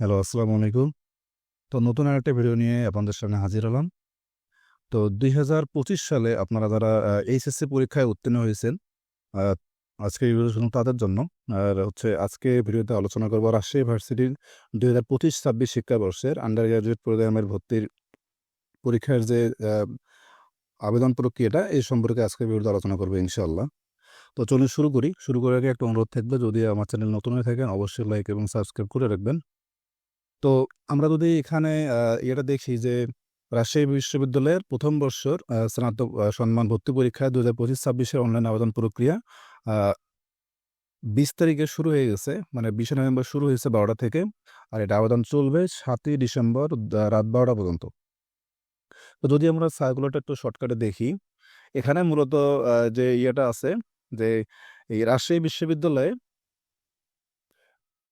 Hello, আসসালামু আলাইকুম। তো নতুন আরেকটা ভিডিও নিয়ে আপনাদের সামনে হাজির হলাম। তো দুই হাজার পঁচিশ সালে আপনারা যারা এইচএসসি পরীক্ষায় উত্তীর্ণ হয়েছেন আজকে তাদের জন্য। আর হচ্ছে আজকে ভিডিওতে আলোচনা করব রাজশাহী ইউনিভার্সিটির দুই হাজার পঁচিশ ছাব্বিশ শিক্ষাবর্ষের আন্ডার গ্রাজুয়েট প্রোগ্রামের ভর্তির পরীক্ষার যে আবেদন প্রক্রিয়াটা, এই সম্পর্কে আজকে ভিডিওতে আলোচনা করব ইনশাল্লাহ তো চলুন শুরু করি। শুরু করার আগে একটা অনুরোধ থাকবে, যদি আমার চ্যানেল নতুন হয়ে থাকেন, অবশ্যই লাইক এবং সাবস্ক্রাইব করে রাখবেন। তো আমরা যদি এখানে এটা দেখি যে রাজশাহী বিশ্ববিদ্যালয়ের প্রথম বর্ষর স্নাতক সম্মান ভর্তি পরীক্ষা দু হাজার পঁচিশ ছাব্বিশের অনলাইন আবেদন প্রক্রিয়া বিশ তারিখে শুরু হয়ে গেছে। মানে বিশে নভেম্বর শুরু হয়েছে বারোটা থেকে। আর এটা আবেদন চলবে সাতই ডিসেম্বর রাত বারোটা পর্যন্ত। তো যদি আমরা সার্কুলারটা একটু শর্টকাটে দেখি, এখানে মূলত যে ইয়েটা আছে যে এই রাজশাহী বিশ্ববিদ্যালয়ে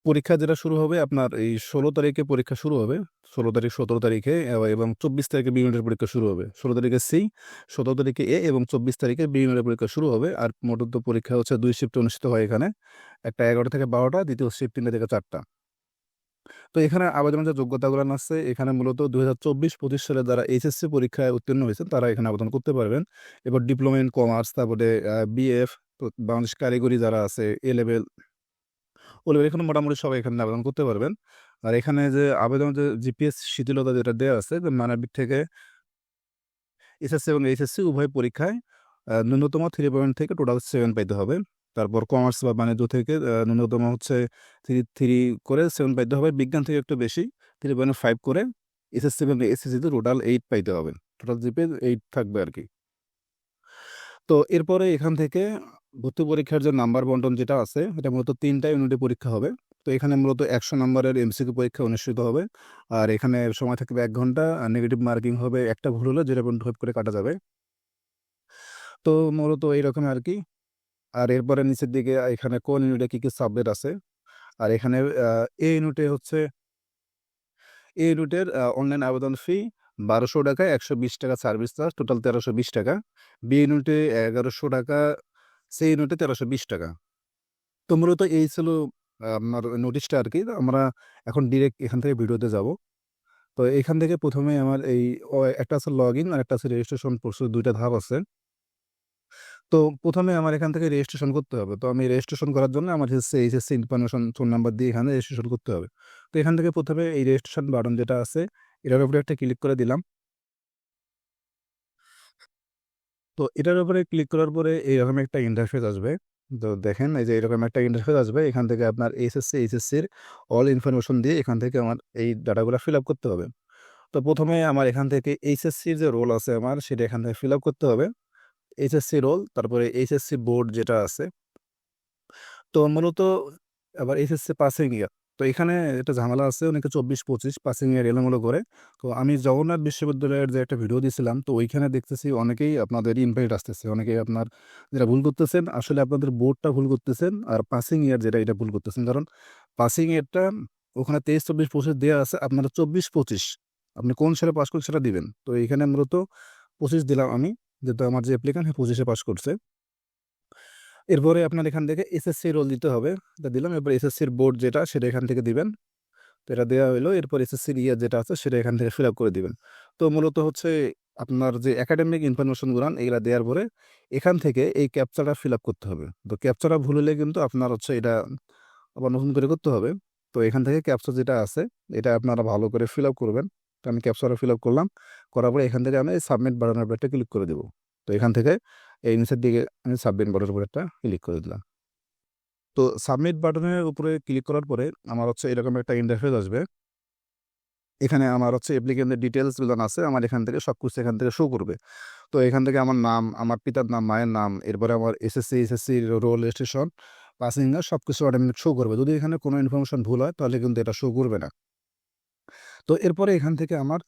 পরীক্ষা যেটা শুরু হবে আপনার এই ষোলো তারিখে পরীক্ষা শুরু হবে। ষোলো তারিখ, সতেরো তারিখে এবং চব্বিশ তারিখে বি ইউনিটের পরীক্ষা শুরু হবে। ষোলো তারিখে সি, সতেরো তারিখে এ এবং চব্বিশ তারিখে বি ইউনিটের পরীক্ষা শুরু হবে। আর মোট তো পরীক্ষা হচ্ছে দুই শিফটে অনুষ্ঠিত হয় এখানে। একটা এগারোটা থেকে বারোটা, দ্বিতীয় শিফট তিনটে থেকে চারটা। তো এখানে আবেদনের যে যোগ্যতাগুলো আছে, এখানে মূলত দুই হাজার চব্বিশ, পঁচিশ সালে যারা এইচএসসি পরীক্ষায় উত্তীর্ণ হয়েছেন তারা এখানে আবেদন করতে পারবেন। এবার ডিপ্লোমা ইন কমার্স, তারপরে বিএফ বাংলাদেশ কারিগরি যারা আছে, এ লেভেল লেভেল এখানে মোটামুটি সবাই এখানে আবেদন করতে পারবেন। আর এখানে যে আবেদন যে জিপিএস শিথিলতা যেটা দেওয়া আছে, যে মানবিক থেকে এসএসসি এবং এইচএসসি উভয় পরীক্ষায় ন্যূনতম থ্রি পয়েন্ট থেকে টোটাল সেভেন পাইতে হবে। তারপর কমার্স বা বাণিজ্য থেকে ন্যূনতম হচ্ছে থ্রি থ্রি করে সেভেন পাইতে হবে। বিজ্ঞান থেকে একটু বেশি থ্রি পয়েন্ট ফাইভ করে এসএসসি এবং এসএসসিতে টোটাল এইট পাইতে হবে। টোটাল জিপে এইট থাকবে আর কি। তো এরপরে এখান থেকে ভর্তি পরীক্ষার যে নাম্বার বন্টন যেটা আছে, এটা মূলত তিনটা ইউনিটে পরীক্ষা হবে। তো এখানে মূলত একশো নম্বরের এমসিকিউ পরীক্ষা অনুষ্ঠিত হবে। আর এখানে সময় থাকবে এক ঘণ্টা, আর নেগেটিভ মার্কিং হবে একটা ভুল হলে জিরো পয়েন্ট ফাইভ করে কাটা যাবে। তো মূলত এইরকম আর কি। আর এরপরে নিচের দিকে, এখানে কোন ইউনিটে কী কী সাবজেক্ট আছে? আর এখানে এ ইউনিটে হচ্ছে এ ইউনিটের অনলাইন আবেদন ফি বারোশো টাকা, একশো বিশ টাকা সার্ভিস চার্জ টোটাল তেরোশো বিশ টাকা। বি ইউনিটে এগারোশো টাকা সি ইউনিটে তেরোশো বিশ টাকা। তো মূলত এই ছিল আপনার নোটিশটা আর কি আমরা এখন ডিরেক্ট এখান থেকে ভিডিওতে যাব। তো এখান থেকে প্রথমে আমার এই একটা আছে লগ ইন আর একটা আছে রেজিস্ট্রেশন প্রসেস দুইটা ধাপ আছে। তো প্রথমে আমার এখান থেকে রেজিস্ট্রেশন করতে হবে। তো আমি রেজিস্ট্রেশন করার জন্য আমার হচ্ছে এইচএসসি ইনফরমেশন ফোন নাম্বার দিয়ে এখানে রেজিস্ট্রেশন করতে হবে। তো এখান থেকে প্রথমে এই রেজিস্ট্রেশন বাটন যেটা আছে, এটার উপরে একটা ক্লিক করে দিলাম। তো এটার উপরে ক্লিক করার পরে এইরকম একটা ইন্টারফেস আসবে। তো দেখেন, এই যে এরকম একটা ইন্টারফেস আসবে, এখান থেকে আপনার এইচএসসি এইচএসসির অল ইনফরমেশন দিয়ে এখান থেকে আমার এই ডাটাগুলো ফিল আপ করতে হবে। তো প্রথমে আমার এখান থেকে এইচএসসির যে রোল আছে আমার, সেটা এখান থেকে ফিল আপ করতে হবে। এইচএসসি রোল তারপরে এইচএসসি বোর্ড যেটা আছে। তো মূলত আবার এইচএসসি পাসিং ইয়ার তো এখানে একটা ঝামেলা আছে। অনেকে চব্বিশ পঁচিশ পাসিং ইয়ার এলোমেলো করে। তো আমি জগন্নাথ বিশ্ববিদ্যালয়ের যে একটা ভিডিও দিয়েছিলাম তো ওইখানে দেখতেছি অনেকেই আপনাদের ইনভাইট আসতেছে। অনেকেই আপনার যেটা ভুল করতেছেন, আসলে আপনাদের বোর্ডটা ভুল করতেছেন আর পাসিং ইয়ার যেটা, এটা ভুল করতেছেন। কারণ পাসিং ইয়ারটা ওখানে তেইশ চব্বিশ পঁচিশ দেওয়া আছে, আপনারা চব্বিশ পঁচিশ আপনি কোন সালে পাস করছেন সেটা দিবেন। তো এখানে মূলত পঁচিশ দিলাম আমি, যেহেতু আমার যে অ্যাপ্লিকান্ট পঁচিশে পাস করছে। এরপরে আপনার এখান থেকে এসএসসি রোল দিতে হবে। এটা দিলাম, এরপর এসএসসির বোর্ড যেটা, সেটা এখান থেকে দিবেন। তো এটা দেওয়া হলো এরপর এসএসসির ইয়ার যেটা আছে, সেটা এখান থেকে ফিল আপ করে দিবেন। তো মূলত হচ্ছে আপনার যে একাডেমিক ইনফরমেশনগুলো এগুলা দেওয়ার পরে এখান থেকে এই ক্যাপচারটা ফিল আপ করতে হবে। তো ক্যাপচারটা ভুল হলে কিন্তু আপনার হচ্ছে এটা আবার নতুন করে করতে হবে। তো এখান থেকে ক্যাপচার যেটা আছে, এটা আপনারা ভালো করে ফিল আপ করবেন। তো আমি ক্যাপচারটা ফিল আপ করলাম, করার পরে এখান থেকে আমি সাবমিট বাটনের একটা ক্লিক করে দেবো। তো এখান থেকে এই নিচের দিকে আমি সাবমিট বাটনের উপর একটা ক্লিক করে দিলাম। তো সাবমিট বাটনের উপরে ক্লিক করার পরে আমার হচ্ছে এরকম একটা ইন্টারফেস আসবে। এখানে আমার হচ্ছে অ্যাপ্লিকেন্টের ডিটেলসগুলো আছে, আমার এখান থেকে সব কিছু এখান থেকে শো করবে। তো এখান থেকে আমার নাম, আমার পিতার নাম, মায়ের নাম, এরপরে আমার SSC SSC roll registration passing সব কিছু অটোমেটিক শো করবে। যদি এখানে কোনো ইনফরমেশন ভুল হয়, তাহলে কিন্তু এটা শো করবে না। তো এরপরে এখান থেকে আমার।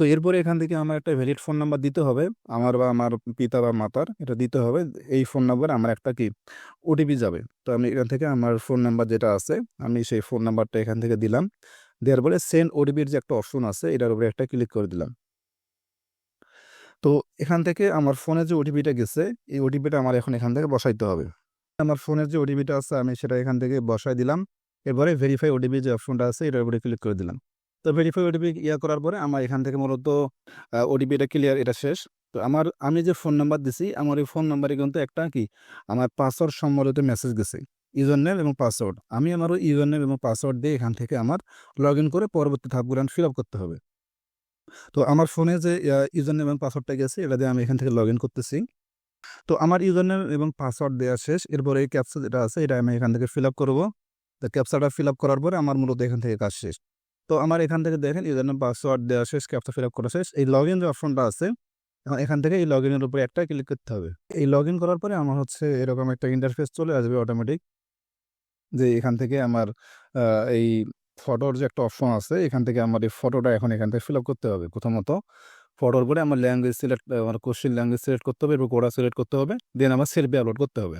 তো এরপরে এখান থেকে আমার একটা ভ্যালিড ফোন নাম্বার দিতে হবে। আমার বা আমার পিতা বা মাতার এটা দিতে হবে। এই ফোন নাম্বার আমার একটা কি? ওটিপি যাবে। তো আমি এখান থেকে আমার ফোন নাম্বার যেটা আছে, আমি সেই ফোন নাম্বারটা এখান থেকে দিলাম। দেওয়ার পরে সেন্ড ওটিপির যে একটা অপশন আছে, এটার উপরে একটা ক্লিক করে দিলাম। তো এখান থেকে আমার ফোনে যে ওটিপিটা গেছে, এই ওটিপিটা আমার এখন এখান থেকে বসাইতে হবে। আমার ফোনের যে ওটিপিটা আছে, আমি সেটা এখান থেকে বসাই দিলাম। এরপরে ভেরিফাই ওটিপি যে অপশনটা আছে, এটার উপরে ক্লিক করে দিলাম। তো ভেরিফাই ওটিপি ইয়া করার পরে আমার এখান থেকে মূলত ওটিপি এটা ক্লিয়ার এটা শেষ। তো আমার, আমি যে ফোন নাম্বার দিছি, আমার এই ফোন নাম্বারে কিন্তু একটা কি, আমার পাসওয়ার্ড সম্বলিত মেসেজ গেছে ইউজার নেম এবং পাসওয়ার্ড আমি আমার ওই ইউজার নেম এবং পাসওয়ার্ড দিয়ে এখান থেকে আমার লগ ইন করে পরবর্তী ধাপগুলো ফিল আপ করতে হবে। তো আমার ফোনে যে ইউজার নেম এবং পাসওয়ার্ডটা গেছে, এটা দিয়ে আমি এখান থেকে লগ ইন করতেছি। তো আমার ইউজার নেম এবং পাসওয়ার্ড দেওয়া শেষ, এরপরে এই ক্যাপসা যেটা আছে, এটা আমি এখান থেকে ফিল আপ করব। তো ক্যাপসাটা ফিল আপ করার পরে আমার মূলত এখান থেকে কাজ শেষ। তো আমার এখান থেকে দেখেন ইউজার নেম পাসওয়ার্ড দেওয়া শেষ ক্যাপসা ফিল আপ করা শেষ। এই লগ ইন যে অপশনটা আছে, এখন এখান থেকে এই লগ ইনের উপরে একটা ক্লিক করতে হবে। এই লগ ইন করার পরে আমার হচ্ছে এরকম একটা ইন্টারফেস চলে আসবে অটোমেটিক যে এখান থেকে আমার এই ফটোর যে একটা অপশন আছে, এখান থেকে আমার এই ফটোটা এখন এখান থেকে ফিল আপ করতে হবে প্রথমত। ফটোর পরে আমার ল্যাঙ্গুয়েজ সিলেক্ট আমার কোশ্চেন ল্যাঙ্গুয়েজ সিলেক্ট করতে হবে, এরপর কোডা সিলেক্ট করতে হবে দেন আমার সেলফি আপলোড করতে হবে।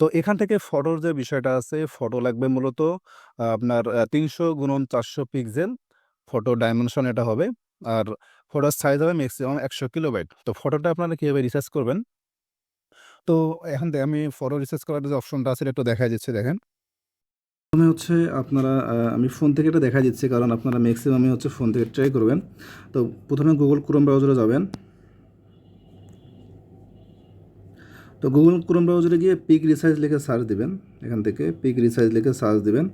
তো এখান থেকে ফটোর যে বিষয়টা আছে, ফটো লাগবে মূলত আপনার তিনশো গুণন চারশো পিক্সেল ফটো ডাইমেনশন এটা হবে। আর ফটোর সাইজ হবে ম্যাক্সিমাম একশো কিলোবাইট তো ফটোটা আপনারা কীভাবে রিসার্চ করবেন? তো এখান থেকে আমি ফটো রিসার্চ করার যে অপশনটা আছে একটু দেখা যাচ্ছে দেখেন। প্রথমে হচ্ছে আপনারা আমি ফোন থেকে এটা দেখা দিচ্ছি, কারণ আপনারা ম্যাক্সিমামই হচ্ছে ফোন থেকে ট্রাই করবেন। তো প্রথমে গুগল ক্রোম ব্রাউজারে যাবেন। তো গুগল ক্রোম ব্রাউজারে গিয়ে পিক রিসার্চ লিখে সার্চ দিবেন, এখান থেকে পিক রিসার্চ লিখে সার্চ দিবেন।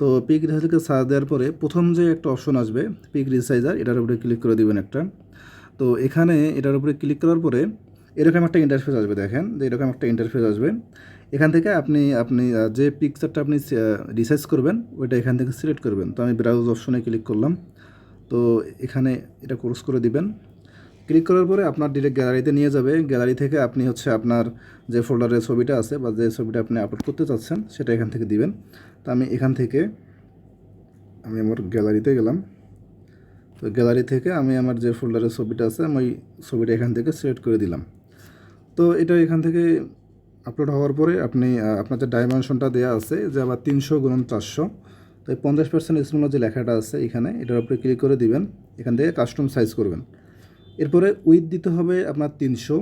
তো পিক রিসার্চ লিখে সার্চ দেওয়ার পরে প্রথম যে একটা অপশন আসবে পিক রিসাইজার এটার উপরে ক্লিক করে দিবেন একটা। তো এখানে এটার উপরে ক্লিক করার পরে এরকম একটা ইন্টারফেস আসবে, দেখেন যে এরকম একটা ইন্টারফেস আসবে। এখান থেকে আপনি আপনি যে পিকচারটা আপনি রিসার্চ করবেন, ওইটা এখান থেকে সিলেক্ট করবেন। তো আমি ব্রাউজ অপশনে ক্লিক করলাম। তো এখানে এটা কোর্স করে দিবেন। ক্লিক করার পরে আপনার ডিরেক্ট গ্যালারিতে নিয়ে যাবে। গ্যালারি থেকে আপনি হচ্ছে আপনার যে ফোল্ডারের ছবিটা আছে বা যে ছবিটা আপনি আপলোড করতে চাচ্ছেন, সেটা এখান থেকে দিবেন। তো আমি এখান থেকে, আমি আমার গ্যালারিতে গেলাম। তো গ্যালারি থেকে আমি আমার যে ফোল্ডারের ছবিটা আছে, আমি ওই ছবিটা এখান থেকে সিলেক্ট করে দিলাম। তো এটা এখান থেকে আপলোড হওয়ার পরে আপনি আপনার যে ডাইমেনশনটা দেওয়া আছে, যে আবার তিনশো গুণন চারশো, তো এই পঞ্চাশ পার্সেন্ট স্মল যে লেখাটা আছে এখানে, এটার উপরে ক্লিক করে দিবেন। এখান থেকে কাস্টম সাইজ করবেন। এরপরে উইথ দিতে হবে আপনার তিনশো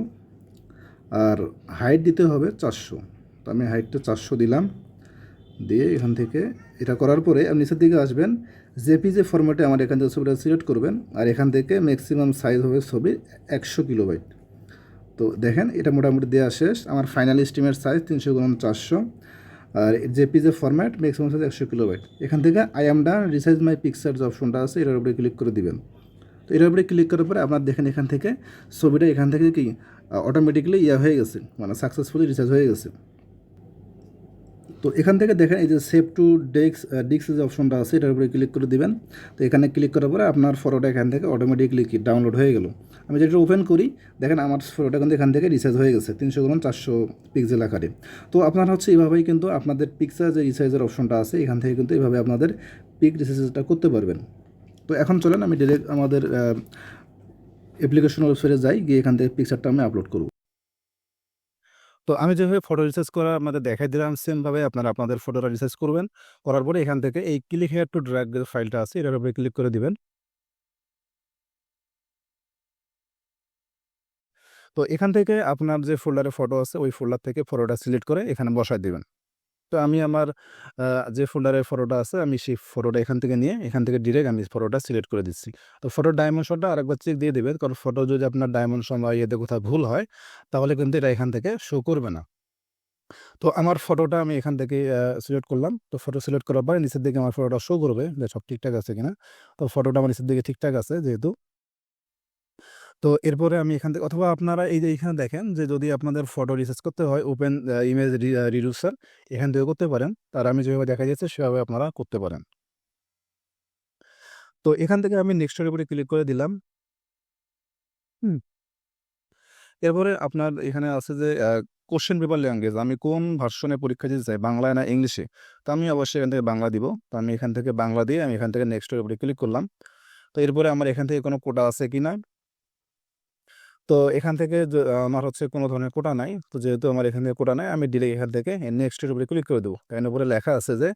আর হাইট দিতে হবে চারশো। তো আমি হাইটটা চারশো দিলাম। দিয়ে এখান থেকে এটা করার পরে আপনি নিচের দিকে আসবেন। জেপিজে ফরম্যাটে আমার এখান থেকে ছবিটা সিলেক্ট করবেন। আর এখান থেকে ম্যাক্সিমাম সাইজ হবে ছবি একশো কিলোবাইট তো দেখেন এটা মোটামুটি দেওয়া শেষ। আমার ফাইনাল স্টিমের সাইজ তিনশো গুণ চারশো। আর জেপিজে ফরম্যাট ম্যাক্সিমাম সাইজ একশো কিলোবাইট এখান থেকে I am done resize my picture যে অপশনটা আছে, এটার উপরে ক্লিক করে দিবেন। তো এটার উপরে ক্লিক করার পরে আপনার দেখেন এখান থেকে ছবিটা এখান থেকে কি অটোমেটিকলি ইয়া হয়ে গেছে মানে সাকসেসফুলি রিচার্জ হয়ে গেছে। তো এখান থেকে দেখেন এই যে সেভ টু ডেস্ক ডিস্ক যে অপশনটা আছে, এটার উপরে ক্লিক করে দিবেন। তো এখানে ক্লিক করার পরে আপনার ফটোটা এখান থেকে অটোমেটিকলি কি ডাউনলোড হয়ে গেল। আমি যেটা ওপেন করি, দেখেন আমার ফটোটা কিন্তু এখান থেকে রিসার্জ হয়ে গেছে, তিনশো গ্রাম চারশো পিক্সেল আকারে। তো আপনারা হচ্ছে এইভাবেই কিন্তু আপনাদের পিকচার যে রিসাইজের অপশনটা আছে, এখান থেকে কিন্তু এইভাবে আপনাদের পিক রিসাইজটা করতে পারবেন। তো এখন চলেন, আমি ডিরেক্ট আমাদের অ্যাপ্লিকেশন ওয়েবসাইটে যাই, গিয়ে এখান থেকে পিকচারটা আমি আপলোড করব। তো আমি যেভাবে ফটো রিসার্চ করা আপনাদের দেখাই দিলাম সেমভাবে আপনারা আপনাদের ফটোটা রিসার্চ করবেন। করার পরে এখান থেকে এই ক্লিক হেয়ার টু ড্র্যাগ ফাইলটা আছে, এটার উপরে ক্লিক করে দিবেন। তো এখান থেকে আপনার যে ফোল্ডারে ফটো আছে, ওই ফোল্ডার থেকে ফটোটা সিলেক্ট করে এখানে বসায় দিবেন। তো আমি আমার যে ফোল্ডারের ফটোটা আছে, আমি সেই ফটোটা এখান থেকে নিয়ে, এখান থেকে ডিরেক্ট আমি ফটোটা সিলেক্ট করে দিচ্ছি। তো ফটোর ডাইমেনশনটা আরেকবার চেক দিয়ে দেবেন কারণ ফটো যদি আপনার ডাইমেনশন বা ইয়েতে কোথাও ভুল হয়, তাহলে কিন্তু এটা এখান থেকে শো করবে না। তো আমার ফটোটা আমি এখান থেকে সিলেক্ট করলাম। তো ফটো সিলেক্ট করার পরে নিচের দিকে আমার ফটোটা শো করবে যে সব ঠিকঠাক আছে কিনা। তো ফটোটা আমার নিচের দিকে ঠিকঠাক আছে যেহেতু। তো এরপরে আমি এখান থেকে, অথবা আপনারা এই যে এখানে দেখেন যে যদি আপনাদের ফটো রিসার্চ করতে হয় ওপেন ইমেজ রিডিউসার এখান থেকে করতে পারেন। তার আমি যেভাবে দেখা যাচ্ছে, সেভাবে আপনারা করতে পারেন। তো এখান থেকে আমি নেক্সটের উপরে ক্লিক করে দিলাম। হুম। এরপরে আপনার এখানে আছে যে কোশ্চেন পেপার ল্যাঙ্গুয়েজ আমি কোন ভার্সনে পরীক্ষা দিতে চাই, বাংলায় না ইংলিশে? তো আমি অবশ্যই এখান থেকে বাংলা দিব। তো আমি এখান থেকে বাংলা দিয়ে আমি এখান থেকে নেক্সটের উপরে ক্লিক করলাম। তো এরপরে আমার এখান থেকে কোনো কোটা আছে কি না? তো এখান থেকে আমার হচ্ছে কোনো ধরনের কোটা নাই। তো যেহেতু আমার এখান থেকে কোটা নাই, আমি ডিরেক্ট এখান থেকে নেক্সটের উপরে ক্লিক করে দেবো। এখানে উপরে লেখা আছে যে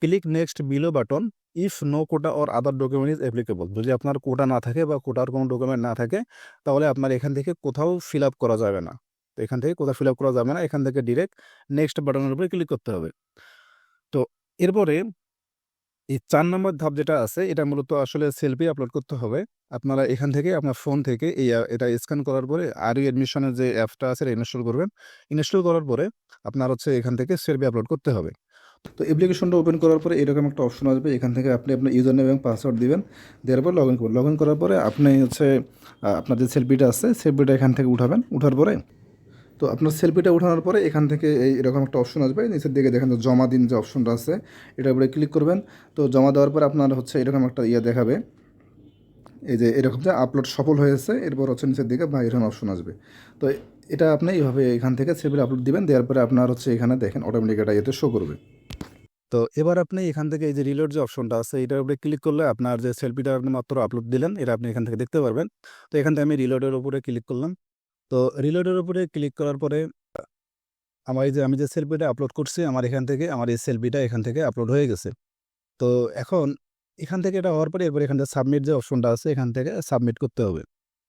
click next below button if no quota or other document is applicable যদি আপনার কোটা না থাকে বা কোটার কোনো ডকুমেন্ট না থাকে, তাহলে আপনার এখান থেকে কোথাও ফিল আপ করা যাবে না। তো এখান থেকে কোথাও ফিল আপ করা যাবে না, এখান থেকে ডিরেক্ট নেক্সট বাটনের উপরে ক্লিক করতে হবে। তো এরপরে এই চার নম্বর ধাপ যেটা আছে, এটা মূলত আসলে সেলফি আপলোড করতে হবে। আপনারা এখান থেকে, আপনার ফোন থেকে এই এটা স্ক্যান করার পরে আর অ্যাডমিশন এর যে অ্যাপটা আছে, এটা ইনস্টল করবেন। ইনস্টল করার পরে আপনার হচ্ছে এখান থেকে সেলফি আপলোড করতে হবে। তো অ্যাপ্লিকেশনটা ওপেন করার পরে এরকম একটা অপশন আসবে। এখান থেকে আপনি আপনার ইউজার নেম এবং পাসওয়ার্ড দিবেন। দেওয়ার পর লগইন করবেন। লগ ইন করার পরে আপনি হচ্ছে আপনার যে সেলফিটা আছে সেলফিটা এখান থেকে উঠাবেন। উঠার পরে তো আপনার সেলফিটা উঠানোর পরে এখান থেকে এই এরকম একটা অপশন আসবে। নিচের দিকে দেখেন যে জমা দিন যে অপশনটা আছে এটার উপরে ক্লিক করবেন। তো জমা দেওয়ার পরে আপনার হচ্ছে এরকম একটা ইয়ে দেখাবে। এই যে এরকম যে আপলোড সফল হয়েছে, এরপর হচ্ছে নিচের দিকে বা এরকম অপশন আসবে। তো এটা আপনি এইভাবে এখান থেকে সেলফিটা আপলোড দিবেন। দেওয়ার পরে আপনার হচ্ছে এখানে দেখেন অটোমেটিক এটা ইয়েতে শো করবে। তো এবার আপনি এখান থেকে এই যে রিলোড যে অপশনটা আছে, এটার উপরে ক্লিক করলে আপনার যে সেলফিটা আপনি মাত্র আপলোড দিলেন, এটা আপনি এখান থেকে দেখতে পারবেন। তো এখান থেকে আমি রিলোডের উপরে ক্লিক করলাম। তো রিলোডের উপরে ক্লিক করার পরে, আমার এই যে আমি যে সেলফিটা আপলোড করছি, আমার এখান থেকে, আমার এই সেলফিটা এখান থেকে আপলোড হয়ে গেছে। তো এখন এখান থেকে এটা হওয়ার পরে এরপরে এখান থেকে সাবমিট যে অপশনটা আছে, এখান থেকে সাবমিট করতে হবে।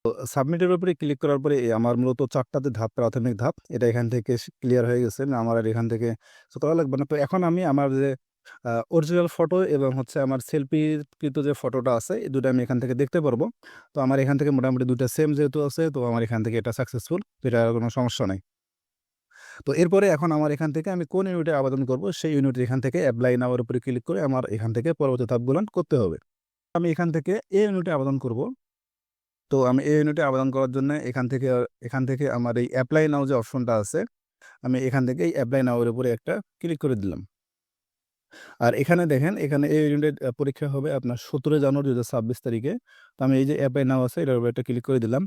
তো সাবমিটের উপরে ক্লিক করার পরে আমার মূলত ৪ টাতে ধাপ, প্রাথমিক ধাপ, এটা এখান থেকে ক্লিয়ার হয়ে গেছে। আমার আর এখান থেকে করা লাগবে না। তো এখন আমি আমার যে অরিজিনাল ফটো এবং হচ্ছে আমার সেলফিকৃত যে ফটোটা আছে, এই দুটো আমি এখান থেকে দেখতে পারব। তো আমার এখান থেকে মোটামুটি ২ টা সেম যেহেতু আছে, তো আমার এখান থেকে এটা সাকসেসফুল। এটা কোনো সমস্যা নেই তো এরপরে এখন আমার এখান থেকে আমি কোন ইউনিটে আবেদন করব, সেই ইউনিটের এখান থেকে এপ্লাই নাও এর উপরে ক্লিক করে আমার এখান থেকে পরবর্তী ধাপগুলো করতে হবে। আমি এখান থেকে এ ইউনিটে আবেদন করব। তো আমি এ ইউনিটে আবেদন করার জন্য এখান থেকে এখান থেকে আমার এই অ্যাপ্লাই নাও যে অপশনটা আছে, আমি এখান থেকে এই এপ্লাই নাও এর উপরে একটা ক্লিক করে দিলাম। আর এখানে দেখেন এখানে এই ইউনিটের পরীক্ষা হবে আপনার ১৭ জানুয়ারি ২০২৬ তারিখে। তো আমি এই যে অ্যাপে নাও আছে এটার উপরে একটা ক্লিক করে দিলাম।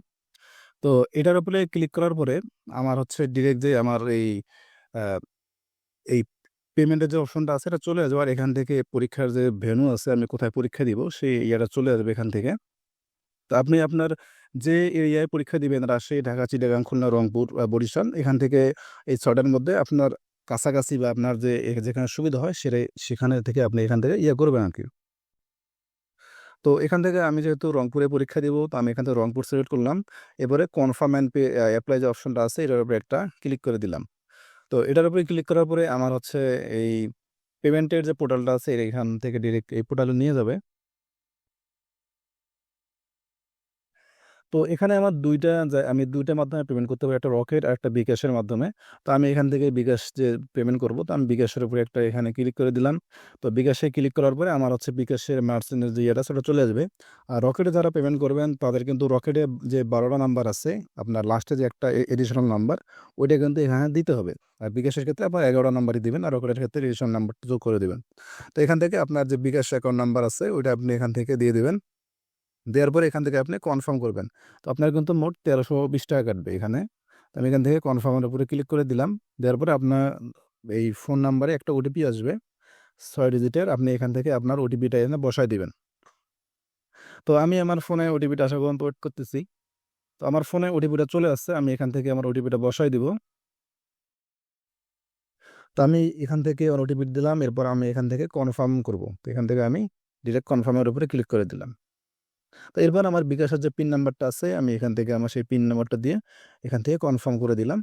তো এটার উপরে ক্লিক করার পরে আমার হচ্ছে ডিরেক্ট যে আমার এই এই পেমেন্টের যে অপশনটা আছে এটা চলে আসবে আর এখান থেকে পরীক্ষার যে ভেনু আছে আমি কোথায় পরীক্ষা দিব সেই ইয়েটা চলে আসবে এখান থেকে। তো আপনি আপনার যে এরিয়ায় পরীক্ষা দিবেন রাজশাহী, ঢাকা, চিটাগাং, খুলনা, রংপুর, বরিশাল এখান থেকে এই ছটার মধ্যে আপনার কাছাকাছি বা আপনার যে যেখানে সুবিধা হয় সেটাই সেখানে থেকে আপনি এখান থেকে ইয়ে করবেন আর কি তো এখান থেকে আমি যেহেতু রংপুরে পরীক্ষা দিব, তো আমি এখান থেকে রংপুর সিলেক্ট করলাম। এবারে কনফার্ম অ্যান্ড পে অ্যাপ্লাই যে অপশনটা আছে, এটার উপরে একটা ক্লিক করে দিলাম। তো এটার উপরে ক্লিক করার পরে আমার হচ্ছে এই পেমেন্টের যে পোর্টালটা আছে এখান থেকে ডিরেক্ট এই পোর্টালে নিয়ে যাবে। তো এখানে আমার ২ টা আমি দুইটা মাধ্যমে পেমেন্ট করতে পারি। একটা রকেট আর একটা বিকাশের মাধ্যমে। তো আমি এখান থেকে বিকাশ যে পেমেন্ট করব, তো আমি বিকাশের উপরে একটা এখানে ক্লিক করে দিলাম। তো বিকাশে ক্লিক করার পরে আমার হচ্ছে বিকাশের মার্চেন্টের যে ইয়েটা, সেটা চলে আসবে। আর রকেটে যারা পেমেন্ট করবেন, তাদের কিন্তু রকেটে যে বারোটা নাম্বার আছে, আপনার লাস্টে যে একটা এডিশনাল নাম্বার ওইটা কিন্তু এখানে দিতে হবে। আর বিকাশের ক্ষেত্রে আপনার ১১ টা নাম্বারই দিবেন, আর রকেটের ক্ষেত্রে এডিশনাল নাম্বারটা যোগ করে দেবেন তো এখান থেকে আপনার যে বিকাশ অ্যাকাউন্ট নাম্বার আছে, ওইটা আপনি এখান থেকে দিয়ে দিবেন। দেওয়ার পরে এখান থেকে আপনি কনফার্ম করবেন। তো আপনার কিন্তু মোট ৳১৩২০ কাটবে এখানে। তো আমি এখান থেকে কনফার্মের উপরে ক্লিক করে দিলাম। দেওয়ার পরে আপনার এই ফোন নাম্বারে একটা ওটিপি আসবে ৬ ডিজিটের। আপনি এখান থেকে আপনার ওটিপিটা এখানে বসায় দিবেন। তো আমি আমার ফোনে ওটিপিটা আসা পর্যন্ত ওয়েট করতেছি। তো আমার ফোনে ওটিপিটা চলে আসছে। আমি এখান থেকে আমার ওটিপিটা বসায় দিব। তো আমি এখান থেকে আমার ওটিপি দিলাম। এরপর আমি এখান থেকে কনফার্ম করব। তো এখান থেকে আমি ডিরেক্ট কনফার্মের উপরে ক্লিক করে দিলাম। তো এরপর আমার বিকাশের যে পিন নাম্বারটা আছে, আমি এখান থেকে আমার সেই পিন নাম্বারটা দিয়ে এখান থেকে কনফার্ম করে দিলাম।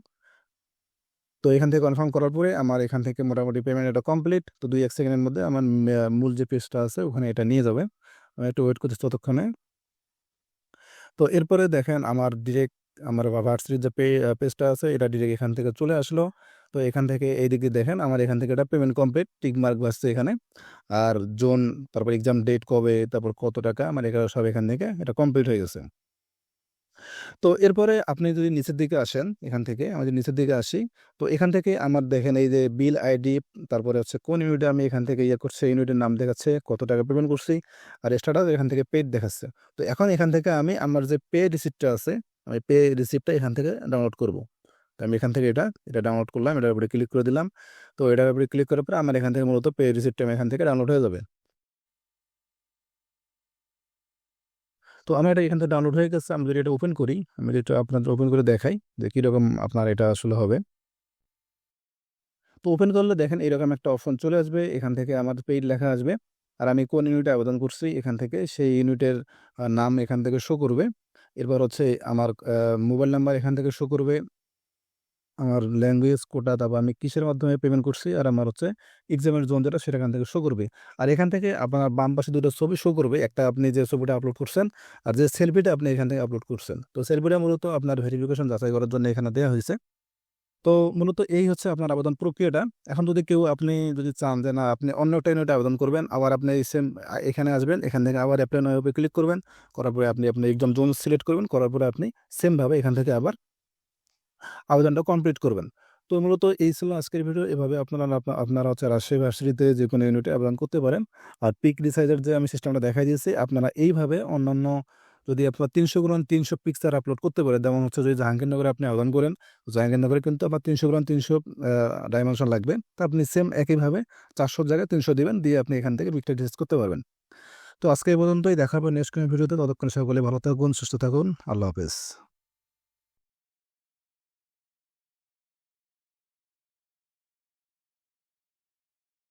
তো এখান থেকে কনফার্ম করার পরে আমার এখান থেকে মোটামুটি পেমেন্ট এটা কমপ্লিট। তো ২-১ সেকেন্ডের মধ্যে আমার মূল যে পেজটা আছে, ওখানে এটা নিয়ে যাবে। আমি একটু ওয়েট করছি ততক্ষণে। তো এরপরে দেখেন আমার ডিরেক্ট আমার ভার্সিটির যে পে পেজটা আছে এটা ডিরেক্ট এখান থেকে চলে আসলো। তো এখান থেকে এইদিকে দেখেন আমার এখান থেকে এটা পেমেন্ট কমপ্লিট টিক মার্ক বাজছে এখানে। আর জোন তারপর এক্সাম ডেট কবে, তারপর কত টাকা আমার এখানে সব এখান থেকে এটা কমপ্লিট হয়ে গেছে। তো এরপরে আপনি যদি নিচের দিকে আসেন এখান থেকে আমি যদি নিচের দিকে আসি তো এখান থেকে আমার দেখেন এই যে বিল আইডি তারপরে হচ্ছে কোন ইউনিটে আমি এখান থেকে ইয়ে করছি ইউনিটের নাম দেখাচ্ছে, কত টাকা পেমেন্ট করছি আর স্ট্যাটাস এখান থেকে পেড দেখাচ্ছে। তো এখন এখান থেকে আমি আমার যে পে রিসিপ্টটা আছে আমি পে রিসিপ্টটা এখান থেকে ডাউনলোড করব। তো আমি এখান থেকে এটা, এটা ডাউনলোড করলাম। এটার উপরে ক্লিক করে দিলাম। তো এটার উপরে ক্লিক করার পরে আমার এখান থেকে মূলত পে রিসিপ্টটা আমি এখান থেকে ডাউনলোড হয়ে যাবে। তো আমার এটা এখান থেকে ডাউনলোড হয়ে গেছে। আমি যদি এটা ওপেন করি, আমি যদি এটা আপনাদের ওপেন করে দেখাই যে কীরকম আপনার এটা আসলে হবে। তো ওপেন করলে দেখেন এরকম একটা অপশন চলে আসবে। এখান থেকে আমার পেইড লেখা আসবে। আর আমি কোন ইউনিটে আবেদন করছি এখান থেকে সেই ইউনিটের নাম এখান থেকে শো করবে। এরপর হচ্ছে আমার মোবাইল নাম্বার এখান থেকে শো করবে। আমার ল্যাঙ্গুয়েজ কোটা তারপর আমি কিসের মাধ্যমে পেমেন্ট করছি আর আমার হচ্ছে এক্সামের জোন যেটা সেটা এখান থেকে শো করবে। আর এখান থেকে আপনার বাম পাশে দুটো ছবি শো করবে। একটা আপনি যে ছবিটা আপলোড করছেন আর যে সেলফিটা আপনি এখান থেকে আপলোড করছেন। তো সেলফিটা মূলত আপনার ভেরিফিকেশন যাচাই করার জন্য এখানে দেওয়া হয়েছে। তো মূলত এই হচ্ছে আপনার আবেদন প্রক্রিয়াটা। এখন যদি কেউ আপনি যদি চান যে না, আপনি অন্য একটা ইউনিটে আবেদন করবেন, আবার আপনি সেম এখানে আসবেন, এখান থেকে আবার অ্যাপ্লাই নয় ক্লিক করবেন, করার পরে আপনি আপনি একদম জোন সিলেক্ট করবেন, করার পরে আপনি সেমভাবে এখান থেকে আবার আবেদনটা কমপ্লিট করবেন। তো মূলত এই ছিল আজকের ভিডিও এভাবে আপনারা আপনারা হচ্ছে রাজশাহী ভার্সিটিতে যে কোনো ইউনিটে আবেদন করতে পারেন। আর পিক রিসাইজের যে আমি সিস্টেমটা দেখাই দিয়েছি, আপনারা এইভাবে অন্যান্য যদি আপনার তিনশো গ্রাম তিনশো পিকচার আপলোড করতে পারে যেমন হচ্ছে যদি জাহাঙ্গীরনগরে আপনি আবেদন করেন জাহাঙ্গীরনগরে কিন্তু আপনার তিনশো গ্রাম তিনশো ডাইমেনশন লাগবে। তা আপনি সেম একইভাবে চারশো জায়গায় তিনশো দিবেন, দিয়ে আপনি এখান থেকে পিকটা ডিসেস করতে পারবেন। তো আজকে এই পর্যন্তই দেখাবো নেক্সট কোনো ভিডিওতে ততক্ষণ সকলে ভালো থাকুন, সুস্থ থাকুন, আল্লাহ হাফেজ।